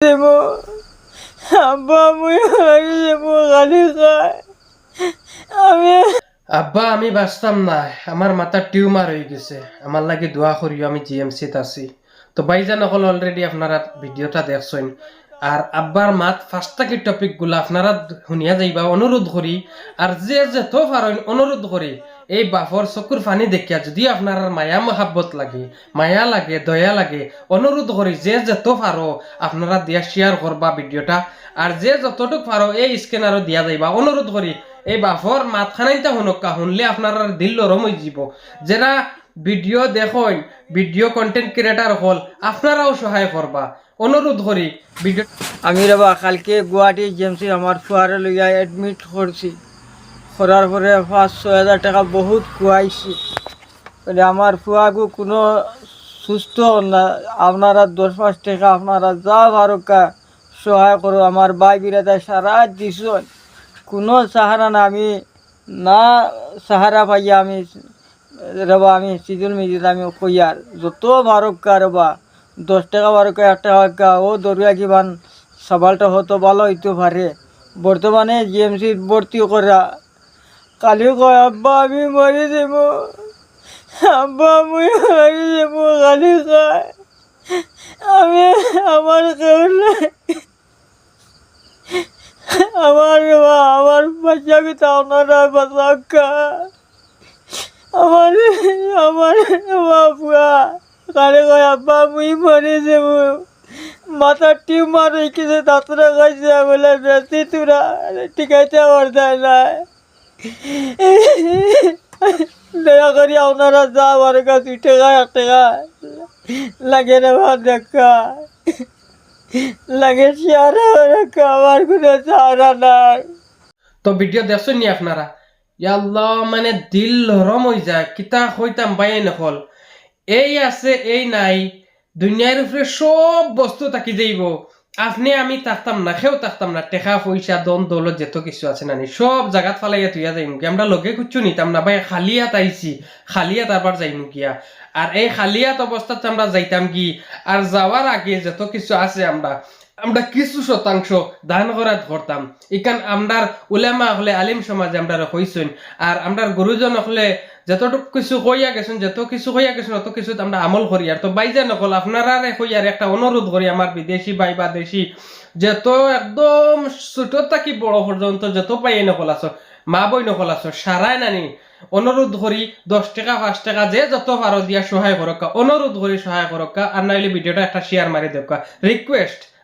দেবো। আব্বা হারি দেবো গালি খায়। আমি আব্বা, আমি বাঁচতাম না। আমার মাথার টিউমার হয়ে গেছে। আমার লাগে দোয়া করিও আমি জিএমসিত আছি। তো বাইজান অকল অলরেডি আপনারা ভিডিওটা দেখছেন আর আব্বার মাত ফার্স্টটাকি টপিকগুলো আপনারা শুনিয়া যাইবা, অনুরোধ করি। আর যে যেত পারেন অনুরোধ করি। এই বাফর চকুর পানি দেখিয়া যদি আপনার মায়া মহাব্বত লাগে, মায়া লাগে, দয়া লাগে, অনুরোধ করি যে যেত পারো আপনারা দিয়া শেয়ার করবা ভিডিওটা আর যে যতটুক পারো এই স্ক্যানারও দিয়া যাইবা, অনুরোধ করি, এই বাফর মাতখানাইটা শুনকা শুনলে আপনার দিল নরম হয়ে যাব যারা ভিডিও দেখেন ভিডিও কন্টেন্ট ক্রিয়েটার হল, আপনারাও সহায় করবা অনুরোধ করি আমি রবা কালকে গুয়াহাটি জেমসি আমার ফুয়ারে লইয়া এডমিট করছি করার পরে পাঁচ, ছয় হাজার টাকা বহুত খুয়াইছি বলে আমার ফুয়াগু কোনো সুস্থ না আপনারা দশ পাঁচ টাকা আপনারা যা ভারকা সহায় করো আমার ভাই বিরাদা সারা দিছন। কোনো সাহারা না আমি না সাহারা পাইয়া আমি রবা আমি সিজন মিজিত, আমি কইয়ার যত ভারকা রবা দশ টাকা বারোকা এক টাকা ও দরিয়া কিবান সবালটা হতো ভালো হইতে পারে বর্তমানে জিএমসি ভর্তি করা। কালিও কয়, আব্বা, আমি মরে দেব আব্বা, আমি মরে দেব কালি কয়, আমি, আমার কেউ নাই। আমার মা- আমার বাচ্চাকে তাও না বাচ্চা। আমার আমার বাপুয়া কারে কয় আব্বা, মুই মরে যাব। মাথার টিউমার হয়েছে দাঁতরা খাইছে বলে বেশি তোরা। টিকাইতে পারতাই না। দয়া করি আপনারা যা, আমার কাছে দুই টাকা, এক টাকা লাগে রে ভাত দেখা লাগে চেয়ারা রাখা, আমার কোনো চারা নাই। তো ভিডিও দেখছেন নি আপনারা? ইয়াল্লাহ মানে দিল নরম হয়ে যায়, কিতা হইতাম বাইয়ে নকল। এই আছে, এই নাই। দুনিয়ার উপরে সব বস্তু থাকি যাইব। আপনি আমি থাকতাম না খেও থাকতাম না। টেকা পয়সা দন দৌলত, যেত কিছু আছে নানি সব জায়গাত ফালাইয়া তুইয়া যাইম কি? আমরা লগে কুচ্ছু নিতাম না। ভাই খালিয়াত আইছি। খালিয়াত আবার যাইম কিয়া? আর এই খালিয়াত অবস্থাতে আমরা যাইতাম কি? আর যাওয়ার আগে যত কিছু আছে আমরা। আমরা কিছু শতাংশ দান করাত করতাম ইকান আমরার উলেমা হলে আলিম সমাজে আমরা কইছেন আর আমরার গুরুজন হলে যতটুক কিছু কইয়া গেছেন, যত কিছু কইয়া গেছেন, অত কিছু আমরা আমল করি। আর তো বাইজা নকল আপনারা কইয়ার একটা অনুরোধ করি আমার বিদেশি বাই বা দেশি। যত একদম ছোট থাকি বড় পর্যন্ত যত পাই নকল আছো, মা বই নকল আছো সারাই নানি। অনুরোধ করি দশ টাকা, পাঁচ টাকা যে যত পারো দিয়া সহায় করক্কা অনুরোধ করি সহায় করক্কা আর নাইলে ভিডিওটা একটা শেয়ার মারি দেবকা রিকোয়েস্ট